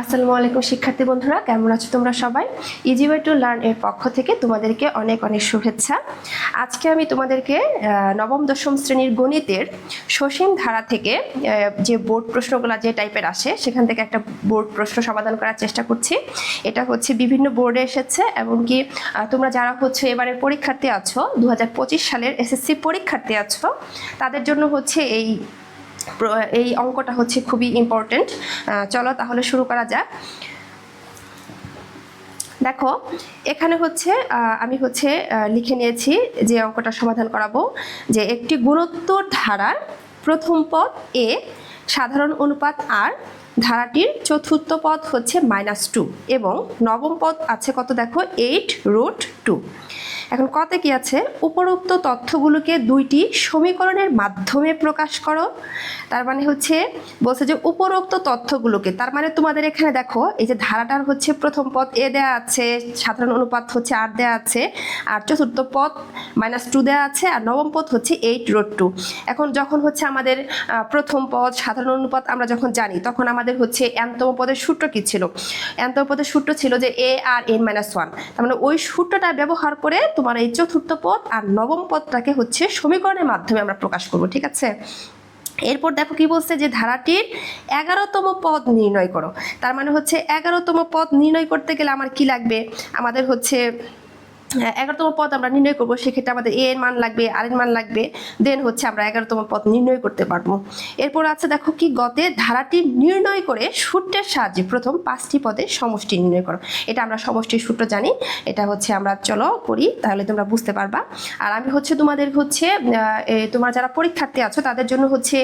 আসসালামু আলাইকুম, শিক্ষার্থী বন্ধুরা, কেমন আছো তোমরা সবাই? ইজি ওয়ে টু লার্ন এর পক্ষ থেকে তোমাদেরকে অনেক অনেক শুভেচ্ছা। আজকে আমি তোমাদেরকে নবম, দশম শ্রেণির গণিতের সসীম ধারা থেকে যে বোর্ড প্রশ্নগুলো যে টাইপের আসে, সেখান থেকে একটা বোর্ড প্রশ্ন সমাধান করার চেষ্টা করছি। এটা হচ্ছে বিভিন্ন বোর্ডে এসেছে এমনকি তোমরা যারা হচ্ছে এবারের পরীক্ষার্থী আছো দু হাজার পঁচিশ সালের এসএসসি পরীক্ষার্থী আছো, তাদের জন্য হচ্ছে এই এই অঙ্কটা হচ্ছে খুবই ইম্পর্টেন্ট চলো তাহলে শুরু করা যাক। দেখো, এখানে হচ্ছে আমি হচ্ছে লিখে নিয়েছি যে অঙ্কটা সমাধান করাবো, যে একটি গুণোত্তর ধারার প্রথম পদ এ সাধারণ অনুপাত আর ধারাটির চতুর্থ পদ হচ্ছে মাইনাস টু এবং নবম পদ আছে কত দেখো? এইট রুট টু এখন কতে কি আছে? উপরোক্ত তথ্যগুলোকে দুইটি সমীকরণের মাধ্যমে প্রকাশ করো। তার মানে হচ্ছে, বলছে যে উপরোক্ত তথ্যগুলোকে, তার মানে তোমাদের এখানে দেখো, এই যে ধারাটার হচ্ছে প্রথম পদ এ দেয়া আছে, সাধারণ অনুপাত হচ্ছে আর দেয়া আছে, আর চতুর্থ পদ মাইনাস টু দেওয়া আছে, আর নবম পদ হচ্ছে এইট রোড টু এখন যখন হচ্ছে আমাদের প্রথম পদ, সাধারণ অনুপাত আমরা যখন জানি, তখন আমাদের হচ্ছে এনতম পদের সূত্র কি ছিল? এনতম পদের সূত্র ছিল যে A R N minus one তার মানে ওই সূত্রটা ব্যবহার করে তোমার এই চতুর্থ পদ আর নবম পদটাকে হচ্ছে সমীকরণের মাধ্যমে আমরা প্রকাশ করব, ঠিক আছে? এরপর দেখো কি বলছে যে ধারাটির এগারোতম পদ নির্ণয় করো। তার মানে হচ্ছে এগারোতম পদ নির্ণয় করতে গেলে আমার কি লাগবে? আমাদের হচ্ছে এগারোতম পদ আমরা নির্ণয় করব। সেক্ষেত্রে আমাদের এ এর মান লাগবে আর এর মান লাগবে। দেন হচ্ছে আমরা এগারোতম পদ নির্ণয় করতে পারব। এরপর আছে দেখো কি, গতে ধারাটি নির্ণয় করে সূত্রের সাহায্যে প্রথম পাঁচটি পদের সমষ্টি নির্ণয় করো। এটা আমরা সমষ্টির সূত্র জানি। এটা হচ্ছে আমরা, চলো করি, তাহলে তোমরা বুঝতে পারবা। আর আমি হচ্ছে তোমাদের হচ্ছে তোমরা যারা পরীক্ষার্থী আছো, তাদের জন্য হচ্ছে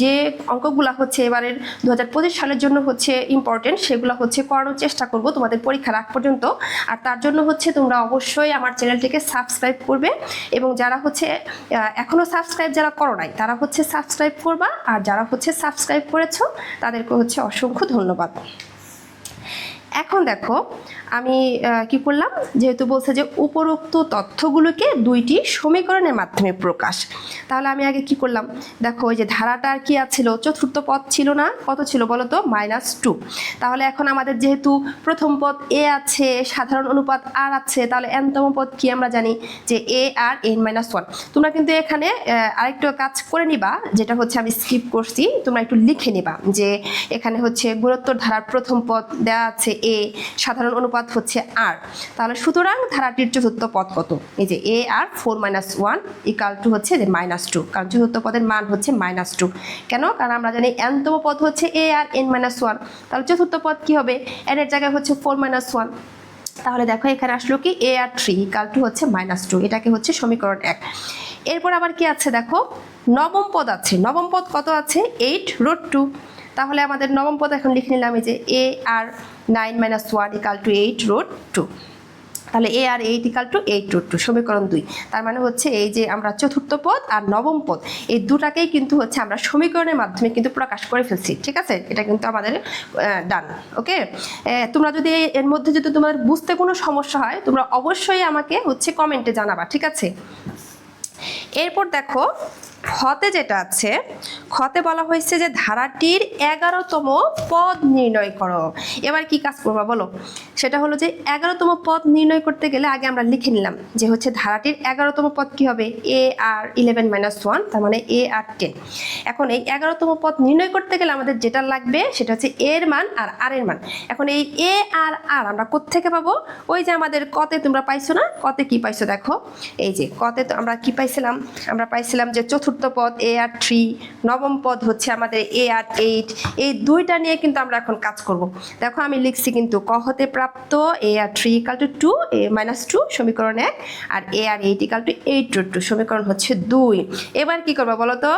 যে অঙ্কগুলা হচ্ছে এবারের দু হাজার পঁচিশ সালের জন্য হচ্ছে ইম্পর্টেন্ট সেগুলো হচ্ছে করানোর চেষ্টা করব তোমাদের পরীক্ষার আগ পর্যন্ত। আর তার জন্য হচ্ছে তোমরা অবশ্যই আমার চ্যানেলটিকে সাবস্ক্রাইব করবে এবং যারা হচ্ছে এখনও এখনও সাবস্ক্রাইব যারা করো নাই, তারা হচ্ছে সাবস্ক্রাইব করবা আর যারা হচ্ছে সাবস্ক্রাইব করেছ, তাদেরকে হচ্ছে অসংখ্য ধন্যবাদ। এখন দেখো, আমি কি করলাম? যেহেতু বলছে যে উপরোক্ত তথ্যগুলোকে দুইটি সমীকরণের মাধ্যমে প্রকাশ। তাহলে আমি আগে কি করলাম? দেখো, ওই যে ধারাটা ধারাটার কি আছিল? চতুর্থ পদ ছিল না? কত ছিল বলো তো? Minus two. তাহলে এখন আমাদের যেহেতু প্রথম পদ এ আছে, সাধারণ অনুপাত আর আছে, তাহলে এনতম পদ কি আমরা জানি? যে A R N minus one. তোমরা কিন্তু এখানে আরেকটু কাজ করে নিবা, যেটা হচ্ছে আমি স্কিপ করছি। তোমরা একটু লিখে নিবা যে এখানে হচ্ছে গুণোত্তর ধারার প্রথম পদ দেওয়া আছে এ সাধারণ অনুপাত হচ্ছে আর। তাহলে সুতরাং ধারাটির চতুর্থ পদ কত? এই যে A R four minus one equal two হচ্ছে যে মাইনাস টু। কারণ চতুর্থ পদের মান হচ্ছে মাইনাস টু। কেন? কারণ আমরা জানি এনতম পদ হচ্ছে A R N minus one. তাহলে চতুর্থ পদ কি হবে? এর জায়গায় হচ্ছে ফোর মাইনাস ওয়ান। তাহলে দেখো এখানে আসলো কি? A R three equal two হচ্ছে মাইনাস টু। এটাকে হচ্ছে সমীকরণ এক। এরপর আবার কি আছে দেখো? নবম পদ আছে। নবম পদ কত আছে? Eight root two. তাহলে আমাদের নবম পদ এখন লিখে নিলাম, এই যে A R nine minus one equal two eight root two তাহলে A R eight equal two eight root two সমীকরণ দুই। তার মানে হচ্ছে এই যে আমরা চতুর্থ পদ আর নবম পদ, এই দুটাকেই কিন্তু হচ্ছে আমরা সমীকরণের মাধ্যমে কিন্তু প্রকাশ করে ফেলছি, ঠিক আছে? এটা কিন্তু আমাদের ডান ওকে তোমরা যদি এর মধ্যে যদি তোমার বুঝতে কোনো সমস্যা হয়, তোমরা অবশ্যই আমাকে হচ্ছে কমেন্টে জানাবা, ঠিক আছে? এরপর দেখো খতে যেটা আছে খতে বলা হয়েছে যে ধারাটির এগারোতম পদ নির্ণয় করো। এবার কি কাজ করবা বলো? সেটা হলো যে এগারোতম পদ নির্ণয় করতে গেলে আগে আমরা লিখে নিলাম যে হচ্ছে ধারাটির এগারোতম পদ কি হবে? A R eleven minus one তার মানে এ আর টেন এখন এই এগারোতম পদ নির্ণয় করতে গেলে আমাদের যেটা লাগবে সেটা হচ্ছে এর মান আর আর এর মান। এখন এই এ আর আর আমরা কোত্থেকে পাবো? ওই যে আমাদের কতে তোমরা পাইছো না? কতে কি পাইছো দেখো? এই যে কতে তো আমরা কি পাইছিলাম? আমরা পাইছিলাম যে চতুর্থ পদ এ আর থ্রি নবম পদ হচ্ছে আমাদের এ আর এইট এই দুইটা নিয়ে কিন্তু আমরা এখন কাজ করব। দেখো আমি লিখছি কিন্তু ক হতে প্রাপ্ত A R three equal two two A minus two সমীকরণ এক, আর A R eight equal two eight two two সমীকরণ হচ্ছে দুই। এবার কি করব বলো তো?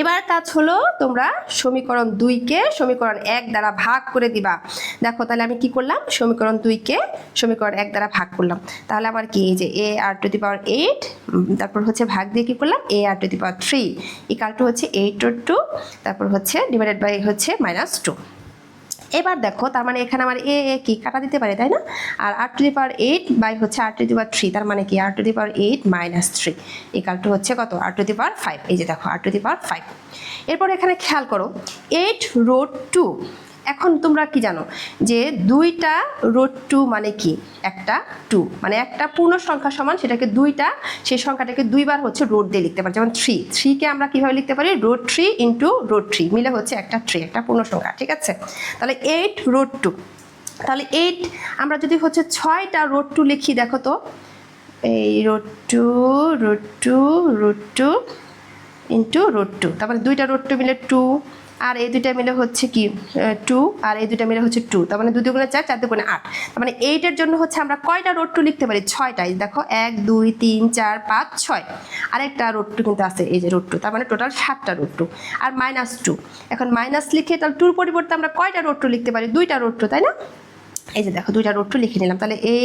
এবার কাজ হলো তোমরা সমীকরণ দুইকে সমীকরণ এক দ্বারা ভাগ করে দিবা। দেখো তাহলে আমি কি করলাম? সমীকরণ দুইকে সমীকরণ এক দ্বারা ভাগ করলাম। তাহলে আমার কি? এই যে এ আর টু দি পাওয়ার এইট তারপর হচ্ছে ভাগ দিয়ে কি করলাম? A R to the power three equal two হচ্ছে এইট টু তারপর হচ্ছে ডিভাইডেড বাই হচ্ছে মাইনাস টু এবার দেখো, তার মানে এখানে আমার এ এ কি কাটা দিতে পারে, তাই না? আর R to the power eight by হচ্ছে R to the power three তার মানে কি? R to the power eight minus three equal two হচ্ছে কত? আর টু দি পাওয়ার ফাইভ এই যে দেখো আর টু দি পাওয়ার ফাইভ এরপর এখানে খেয়াল করো এইট রোড টু এখন তোমরা কি জানো যে দুইটা রোড টু মানে কি? একটা টু মানে একটা পূর্ণ সংখ্যা সমান, সেটাকে দুইটা, সেই সংখ্যাটাকে দুইবার হচ্ছে রোড দিয়ে লিখতে পারি। যেমন থ্রি থ্রিকে আমরা কীভাবে লিখতে পারি? Root three into root three মিলে হচ্ছে একটা থ্রি একটা পূর্ণ সংখ্যা, ঠিক আছে? তাহলে এইট রোড টু তাহলে এইট আমরা যদি হচ্ছে ছয়টা রোড টু লিখি, দেখো তো, এই root two root two root two into root two তারপরে দুইটা রোড টু মিলে টু আর এই দুইটা মিলে হচ্ছে কি টু আর এই দুইটা মিলে হচ্ছে টু তার মানে দুই দুগুণে চার চার দুগুণে আট। তার মানে এইটের জন্য হচ্ছে আমরা কয়টা রোড টু লিখতে পারি? ছয়টাই। দেখো, এক, দুই, তিন, চার, পাঁচ, ছয়। আরেকটা রোড টু কিন্তু আছে, এই যে রোড টু তার মানে টোটাল সাতটা রোড টু আর মাইনাস টু এখন মাইনাস লিখে তাহলে টুর পরিবর্তে আমরা কয়টা রোড টু লিখতে পারি? দুইটা রোড টু তাই না? এই যে দেখো, দুইটা রোড টু লিখে নিলাম। তাহলে এ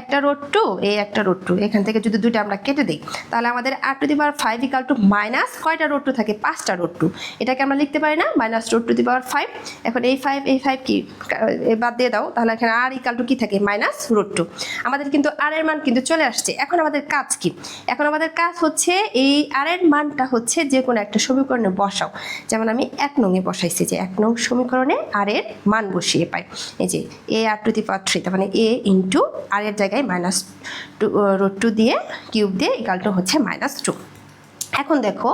একটা রোড টু এ একটা রোড টু এখান থেকে যদি দুইটা আমরা কেটে দিই, তাহলে আমাদের r to the power five equal to minus কয়টা রোড টু থাকে? পাঁচটা রোড টু এটাকে আমরা লিখতে পারি না minus root two the power five এখন এই ফাইভ এই ফাইভ কি? বাদ দিয়ে দাও, তাহলে এখানে আর ইকাল টু কি থাকে? মাইনাস রোড টু আমাদের কিন্তু আর এর মান কিন্তু চলে আসছে। এখন আমাদের কাজ কি? এখন আমাদের কাজ হচ্ছে এই আর এর মানটা হচ্ছে যে কোনো একটা সমীকরণে বসাও। যেমন আমি এক নংয়ে বসাইছি যে এক নং সমীকরণে আর এর মান বসিয়ে পাই। এই যে, এ আর টু দি পাওয়ার থ্রি, তার মানে এ ইন্টু আর এর জায়গায় মাইনাস টু রোড টু দিয়ে কিউব দিয়ে ইকাল টু হচ্ছে মাইনাস টু এখন দেখো,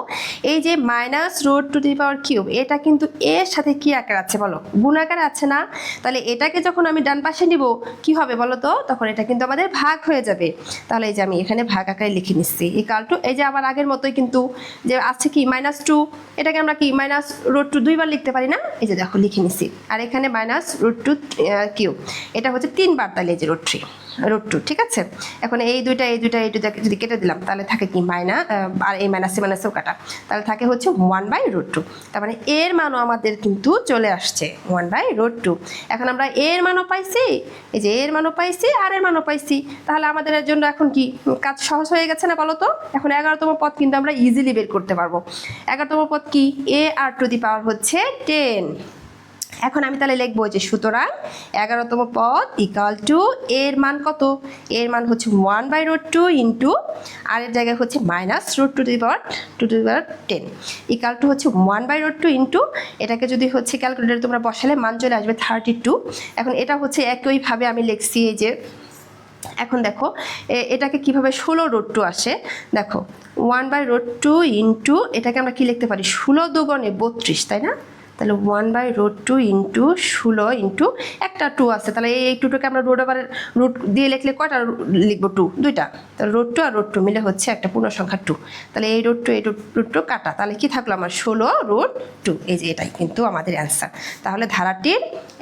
এই যে minus root two the power cube এটা কিন্তু এর সাথে কি আকার আছে বলো? গুণ আকার আছে না? তাহলে এটাকে যখন আমি ডান পাশে নিব, কি হবে বলো তো? তখন এটা কিন্তু আমাদের ভাগ হয়ে যাবে। তাহলে এই যে আমি এখানে ভাগ আকারে লিখে নিচ্ছি। ইকাল টু এই যে আবার আগের মতোই কিন্তু যে আছে কি? মাইনাস টু এটাকে আমরা কি? মাইনাস রোড টু দুইবার লিখতে পারি না? এই যে দেখো, লিখে নিচ্ছি। আর এখানে মাইনাস রোড টু কিউব এটা হচ্ছে তিনবার তাহলে এই যে রোড থ্রি রোড টু, ঠিক আছে? এখন এই দুইটা এই দুইটা এই দুইটা যদি কেটে দিলাম, তাহলে থাকে কি মাইনা আর এই মাইনাসে মাইনাসেও কাটা। তাহলে থাকে হচ্ছে ওয়ান বাই রোড টু তার মানে এর মানও আমাদের কিন্তু চলে আসছে ওয়ান বাই রোড টু এখন আমরা এর মানও পাইছি, এই যে এর মানও পাইছি, আর এর মানও পাইছি। তাহলে আমাদের জন্য এখন কি কাজ সহজ হয়ে গেছে না বলো তো এখন এগারোতম পথ কিন্তু আমরা ইজিলি বের করতে পারব। এগারোতম পথ কি? এ আর টু দি পাওয়ার হচ্ছে টেন এখন আমি তাহলে লিখব যে সুতরাং এগারোতম পদ ইকাল টু এর মান কত? এর মান হচ্ছে one by root two into r এর জায়গায় হচ্ছে minus root two the power two two the power ten equal to হচ্ছে one by root two into এটাকে যদি হচ্ছে ক্যালকুলেটারে তোমরা বসালে মান চলে আসবে থার্টি টু এখন এটা হচ্ছে একইভাবে আমি লিখছি এই যে, এখন দেখো এটাকে কীভাবে ষোলো রোড টু আসে? দেখো one by root two into এটাকে আমরা কি লিখতে পারি? ষোলো দুগণে বত্রিশ, তাই না? তাহলে one by root two into ষোলো ইন্টু একটা টু আছে। তাহলে এই টুটোকে আমরা রোড আবার রুট দিয়ে লিখলে কয়টা লিখব? টু দুইটা। তাহলে রোড টু আর রোড টু মিলে হচ্ছে একটা পূর্ণ সংখ্যা টু তাহলে এই রোড টু এই রোড টু কাটা। তাহলে কি থাকল আমার? ষোলো রোড টু এই যে এটাই কিন্তু আমাদের অ্যান্সার তাহলে ধারাটির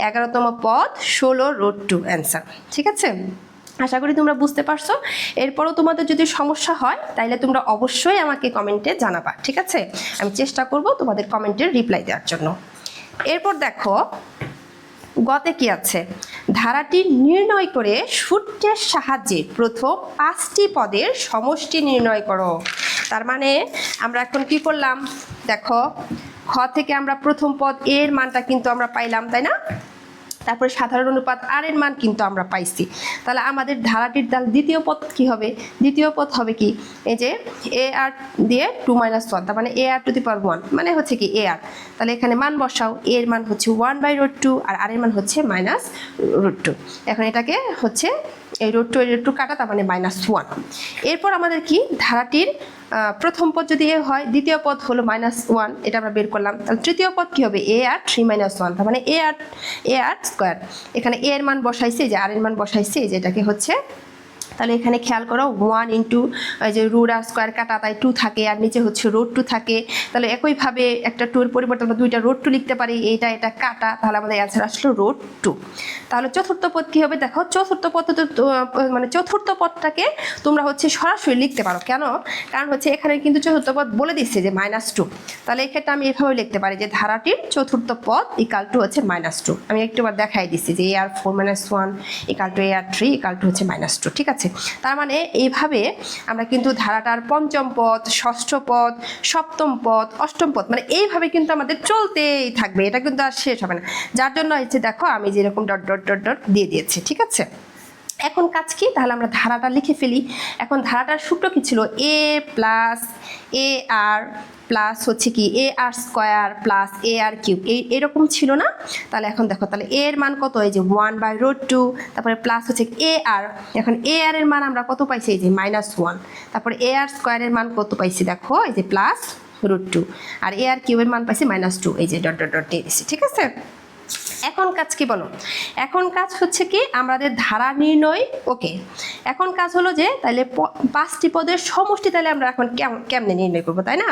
এগারোতম পদ ষোলো রোড টু অ্যান্সার ঠিক আছে? আশা করি তোমরা বুঝতে পারছ। এরপরও তোমাদের যদি সমস্যা হয়, তাইলে তোমরা অবশ্যই আমাকে কমেন্টে জানাবা, ঠিক আছে? আমি চেষ্টা করব তোমাদের কমেন্টের রিপ্লাই দেওয়ার জন্য। এরপর দেখো, গতে কি আছে? ধারাটি নির্ণয় করে সূত্রের সাহায্যে প্রথম পাঁচটি পদের সমষ্টি নির্ণয় করো। তার মানে আমরা এখন কি করলাম? দেখো, খ থেকে আমরা প্রথম পদ, এর মানটা কিন্তু আমরা পাইলাম, তাই না? তারপরে সাধারণ অনুপাত আর এর মান কিন্তু আমরা পাইছি। তাহলে আমাদের ধারাটির দাল দ্বিতীয় পদ কি হবে? দ্বিতীয় পদ হবে কি? এই যে এ আর দিয়ে টু মাইনাস ওয়ান তার মানে এ আর টু দি পাওয়ার ওয়ান মানে হচ্ছে কি এ আর তাহলে এখানে মান বসাও এ এর মান হচ্ছে ওয়ান বাই রোড টু আর আর এর মান হচ্ছে মাইনাস রোড টু এখন এটাকে হচ্ছে এই রোড টু রোড টু কাটা, তার মানে মাইনাস ওয়ান এরপর আমাদের কি? ধারাটির প্রথম পদ যদি এ হয়, দ্বিতীয় পদ হলো মাইনাস ওয়ান এটা আমরা বের করলাম। তাহলে তৃতীয় পদ কি হবে? A R three minus one তার মানে এ আর এ আর স্কোয়ার এখানে এ এর মান বসাইছে যে আর এর মান বসাইছে যে এটাকে হচ্ছে তাহলে এখানে খেয়াল করো ওয়ান ইন্টু যে রুট আর স্কোয়ার কাটা তাই টু থাকে আর নিচে হচ্ছে রোড টু থাকে। তাহলে একইভাবে একটা টুর পরিবর্তে আমরা দুইটা রোড টু লিখতে পারি, এইটা এটা কাটা, তাহলে আমাদের অ্যান্সার আসলো রোড টু তাহলে চতুর্থ পদ কী হবে? দেখো, চতুর্থ পদ মানে চতুর্থ পদটাকে তোমরা হচ্ছে সরাসরি লিখতে পারো। কেন? কারণ হচ্ছে এখানে কিন্তু চতুর্থ পদ বলে দিচ্ছে যে মাইনাস টু তাহলে এক্ষেত্রে আমি এভাবে লিখতে পারি যে ধারাটির চতুর্থ পদ ইকাল টু হচ্ছে মাইনাস টু আমি একটু বার দেখাই দিচ্ছি যে A R four minus one equal two A R three equal two minus minus two ঠিক আছে? তার মানে এইভাবে আমরা কিন্তু ধারাটার পঞ্চম পথ ষষ্ঠ পথ সপ্তম পথ অষ্টম পথ মানে এইভাবে কিন্তু আমাদের চলতেই থাকবে। এটা কিন্তু আর শেষ হবে না। যার জন্য হচ্ছে দেখো, আমি যেরকম ডট ডট ডট ডট দিয়ে দিয়েছি, ঠিক আছে? এখন কাজ কি? তাহলে আমরা ধারাটা লিখে ফেলি। এখন ধারাটার সূত্র কি ছিল? এ প্লাস এ আর প্লাস হচ্ছে কি A R square plus A R cube এই এরকম ছিল না? তাহলে এখন দেখো, তাহলে এ এর মান কত? এই যে ওয়ান বাই রোড টু তারপরে প্লাস হচ্ছে এ আর এখন এ আর এর মান আমরা কত পাইছি? এই যে মাইনাস ওয়ান তারপরে এ আর স্কোয়ারের মান কত পাইছি? দেখো, এই যে প্লাস রুট টু আর এ আর কিউবের মান পাইছি মাইনাস টু এই যে ডট ডট ডট দিয়ে দিচ্ছি ঠিক আছে? এখন কাজ কি বলো? এখন কাজ হচ্ছে কি আমাদের ধারা নির্ণয়, ওকে? এখন কাজ হলো যে তাহলে পাঁচটি পদের সমষ্টি তাহলে আমরা এখন কেমন কেমনে নির্ণয় করব, তাই না?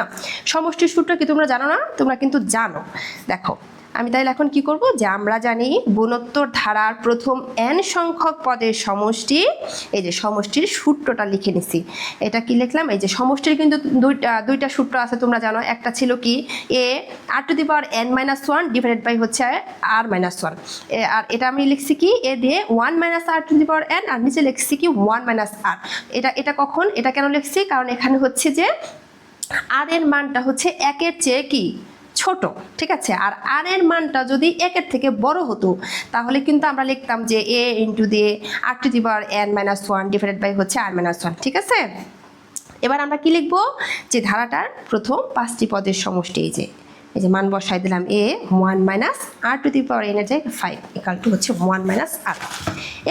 সমষ্টির সূত্র কি তোমরা জানো না? তোমরা কিন্তু জানো। দেখো আমি তাহলে এখন কি করব? যে আমরা জানি গুণোত্তর ধারার প্রথম এন সংখ্যক পদের সমষ্টি, এই যে সমষ্টির সূত্রটা লিখে নিছি। এটা কি লিখলাম? এই যে সমষ্টির কিন্তু দুইটা দুইটা সূত্র আছে, তোমরা জানো। একটা ছিল কি? A R to the power N minus one divided by হচ্ছে আর মাইনাস ওয়ান আর এটা আমি লিখছি কি? এ দিয়ে one minus R to the power N আর নিচে লিখছি কি? ওয়ান মাইনাস আর এটা এটা কখন? এটা কেন লিখছি? কারণ এখানে হচ্ছে যে আর এর মানটা হচ্ছে একের চেয়ে কি? ছোট, ঠিক আছে? আর আর এর মানটা যদি একের থেকে বড় হতো, তাহলে কিন্তু আমরা লিখতাম যে এ ইন্টু দিয়ে R to the power N minus one divided by হচ্ছে আর মাইনাস ওয়ান ঠিক আছে? এবার আমরা কি লিখব? যে ধারাটার প্রথম পাঁচটি পদের সমষ্টি, এই যে এই যে মান বসাই দিলাম A one minus R to the power এনের জায়গায় ফাইভ ইকাল টু হচ্ছে ওয়ান মাইনাস আর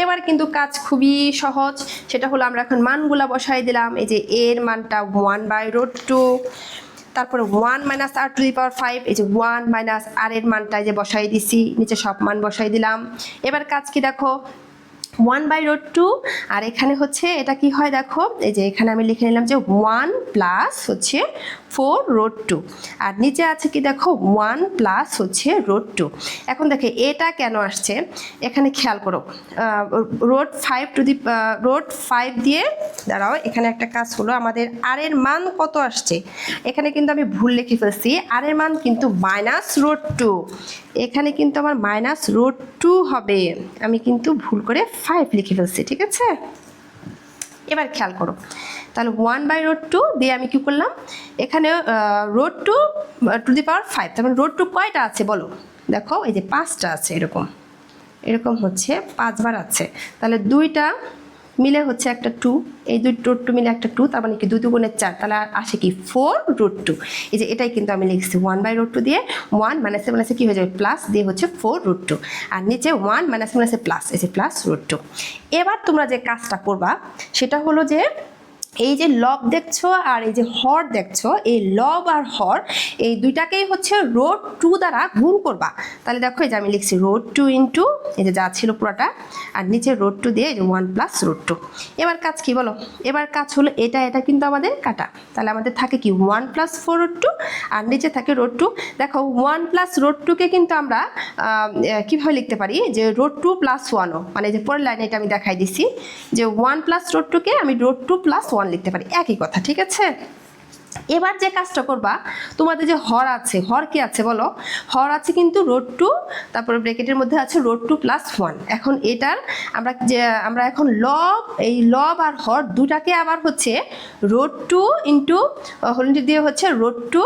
এবার কিন্তু কাজ খুবই সহজ, সেটা হলো আমরা এখন মানগুলা বসাই দিলাম, এই যে এর মানটা ওয়ান বাই রোড টু তারপরে one minus R to the power five এই যে ওয়ান মাইনাস আর এর মানটা যে বসাই দিছি, নিচে সব মান বসাই দিলাম। এবার কাজ কি দেখো? ওয়ান বাই রোড টু আর এখানে হচ্ছে এটা কি হয় দেখো? এই যে এখানে আমি লিখে নিলাম যে ওয়ান প্লাস হচ্ছে ফোর রোড টু আর নিচে আছে কি দেখো? ওয়ান প্লাস হচ্ছে রোড টু এখন দেখে এটা কেন আসছে? এখানে খেয়াল করো। Root five to the root five দিয়ে, দাঁড়াও, এখানে একটা কাজ হলো, আমাদের আর এর মান কত আসছে? এখানে কিন্তু আমি ভুল লিখে ফেলছি আর এর মান কিন্তু মাইনাস রোড টু এখানে কিন্তু আমার মাইনাস রোড টু হবে। আমি কিন্তু ভুল করে ফাইভ লিখে ফেলছি, ঠিক আছে? এবার খেয়াল করো। তাহলে ওয়ান বাই রোড টু দিয়ে আমি কী করলাম? এখানে root two to the power five তার মানে রোড টু কয়টা আছে বলো? দেখো, এই যে পাঁচটা আছে এরকম। এরকম হচ্ছে, পাঁচবার আছে। তাহলে দুইটা মিলে হচ্ছে একটা টু এই দুই রুট টু মিলে একটা টু তার মানে কি দুই দুগুণের চার, তাহলে আসে কি ফোর রুট টু এই যে এটাই কিন্তু আমি লিখছি ওয়ান বাই রুট টু দিয়ে ওয়ান মাইনাসে মাইনাসে কী হয়ে যাবে প্লাস দিয়ে হচ্ছে ফোর রুট টু আর নিচে ওয়ান মাইনাসে মাইনাসে প্লাস এই যে প্লাস রুট টু এবার তোমরা যে কাজটা করবা, সেটা হলো যে এই যে লব দেখছ আর এই যে হর দেখছ, এই লব আর হর, এই দুইটাকেই হচ্ছে রোড টু দ্বারা গুণ করবা। তাহলে দেখো, এই যে আমি লিখছি রোড টু ইন্টু এই যে যা ছিল পুরোটা, আর নিচে রোড টু দিয়ে এই যে ওয়ান প্লাস রোড টু এবার কাজ কি বলো? এবার কাজ হলো এটা এটা কিন্তু আমাদের কাটা। তাহলে আমাদের থাকে কি one plus four root two আর নিচে থাকে রোড টু দেখো ওয়ান প্লাস রোড টুকে কিন্তু আমরা কীভাবে লিখতে পারি? যে রোড টু প্লাস ওয়ানও মানে যে পরের লাইনে এটা আমি দেখাই দিছি। যে ওয়ান প্লাস রোড টুকে আমি রোড টু প্লাস ওয়ান লিখতে পারি, একই কথা, ঠিক আছে? এবার যে কাজটা করবা, তোমাদের যে হর আছে, হর কি আছে বলো? হর আছে কিন্তু রোড টু তারপরে ব্রেকেটের মধ্যে আছে রোড টু প্লাস ওয়ান এখন এটার আমরা যে, আমরা এখন লব এই লব আর হর দুটাকে আবার হচ্ছে রোড টু ইন্টু হলিটি দিয়ে হচ্ছে রোড টু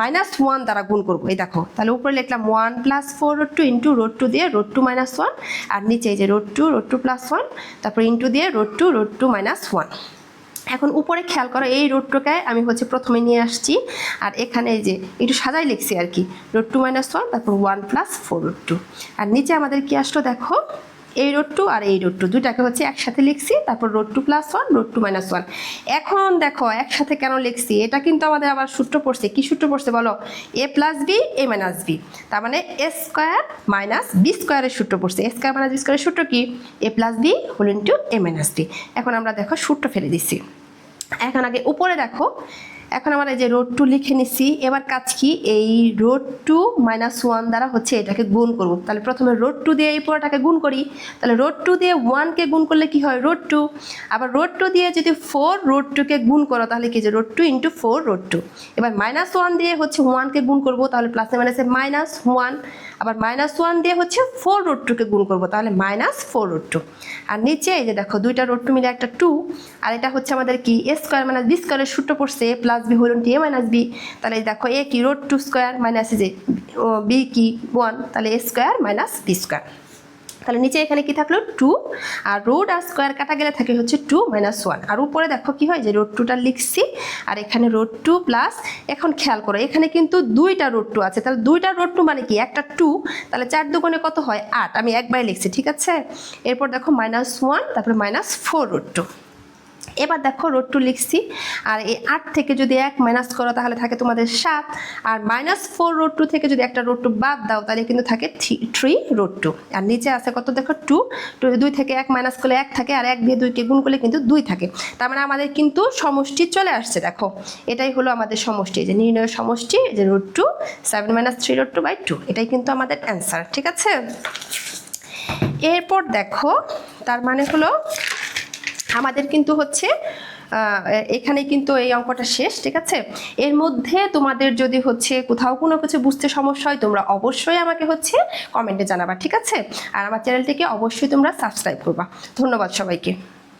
মাইনাস ওয়ান দ্বারা গুণ করব। এই দেখো, তাহলে উপরে লিখলাম one plus four root two into root two দিয়ে রোড টু মাইনাস ওয়ান আর নিচে এই যে root two root two plus one তারপর ইন্টু দিয়ে root two root two minus one এখন উপরে খেয়াল করো, এই রোডটুকায় আমি হচ্ছে প্রথমে নিয়ে আসছি। আর এখানে এই যে, একটু সাজাই লিখছি আর কি রোড টু মাইনাস ওয়ান তারপর one plus four root two আর নিচে আমাদের কি আসলো দেখো? এই রোড টু আর এই রোড টু দুইটাকে হচ্ছে একসাথে লিখছি, তারপর root two plus one root two minus one এখন দেখো, একসাথে কেন লিখছি? এটা কিন্তু আমাদের আবার সূত্র পড়ছে। কি সূত্র পড়ছে বলো? A plus B A minus B তার মানে এ স্কোয়ার মাইনাস বি স্কোয়ারের সূত্র পড়ছে। এ স্কোয়ার মাইনাস বি স্কোয়ারের সূত্র কি? A plus B whole into A minus B এখন আমরা দেখো সূত্র ফেলে দিচ্ছি। এখন আগে উপরে দেখো এখন আমরা এই যে রোড টু লিখে নিছি। এবার কাজ কি? এই রোড টু মাইনাস ওয়ান দ্বারা হচ্ছে এটাকে গুণ করব। তাহলে প্রথমে রোড টু দিয়ে এই পুরোটাকে গুণ করি। তাহলে রোড টু দিয়ে ওয়ানকে গুণ করলে কি হয়? রোড টু আবার রোড টু দিয়ে যদি ফোর রোড টুকে গুণ করো, তাহলে কি যে root two into four root two এবার মাইনাস ওয়ান দিয়ে হচ্ছে ওয়ানকে গুণ করব, তাহলে প্লাসে মাইনাসে মাইনাস ওয়ান আবার মাইনাস ওয়ান দিয়ে হচ্ছে ফোর রোড টুকে গুণ করব, তাহলে মাইনাস ফোর রোড টু আর নিচে এই যে দেখো, দুইটা রোড টু মিলে একটা টু আর এটা হচ্ছে আমাদের কি? এ স্কোয়ার মাইনাস বি স্কোয়ারের সূত্র পড়ছে A plus B whole into A minus B তাহলে দেখো এ কি রোড টু স্কোয়ার মাইনাস যে বি কি ওয়ান তাহলে A square minus B square তাহলে নিচে এখানে কি থাকল? টু আর রুট আর স্কোয়ার কাটা গেলে থাকে হচ্ছে টু মাইনাস ওয়ান আর উপরে দেখো কি হয়? যে রোড টুটা লিখছি, আর এখানে রোড টু প্লাস এখন খেয়াল করো, এখানে কিন্তু দুইটা রোড টু আছে। তাহলে দুইটা রোড টু মানে কি? একটা টু তাহলে চার দুগুণে কত হয়? আট। আমি একবারে লিখছি, ঠিক আছে? এরপর দেখো মাইনাস ওয়ান তারপরে মাইনাস ফোর রোড টু এবার দেখো রোড টু লিখছি। আর এই আট থেকে যদি এক মাইনাস করো, তাহলে থাকে তোমাদের সাত। আর মাইনাস ফোর রোড টু থেকে যদি একটা রোড টু বাদ দাও, তাহলে কিন্তু থাকে থ্রি রোড টু আর নিচে আছে কত? দেখো টু টু দুই থেকে এক মাইনাস করলে এক থাকে, আর এক দিয়ে দুইকে গুণ করলে কিন্তু দুই থাকে। তার মানে আমাদের কিন্তু সমষ্টি চলে আসছে, দেখো। এটাই হলো আমাদের সমষ্টি। যে নির্ণয় সমষ্টি যে root two seven minus three root two by two এটাই কিন্তু আমাদের অ্যান্সার ঠিক আছে? এরপর দেখো, তার মানে হলো আমাদের কিন্তু হচ্ছে এখানে কিন্তু এই অঙ্কটা শেষ, ঠিক আছে? এর মধ্যে তোমাদের যদি হচ্ছে কোথাও কোনো কিছু বুঝতে সমস্যা হয়, তোমরা অবশ্যই আমাকে হচ্ছে কমেন্টে জানাবা, ঠিক আছে? আর আমার চ্যানেলটিকে অবশ্যই তোমরা সাবস্ক্রাইব করবা। ধন্যবাদ সবাইকে।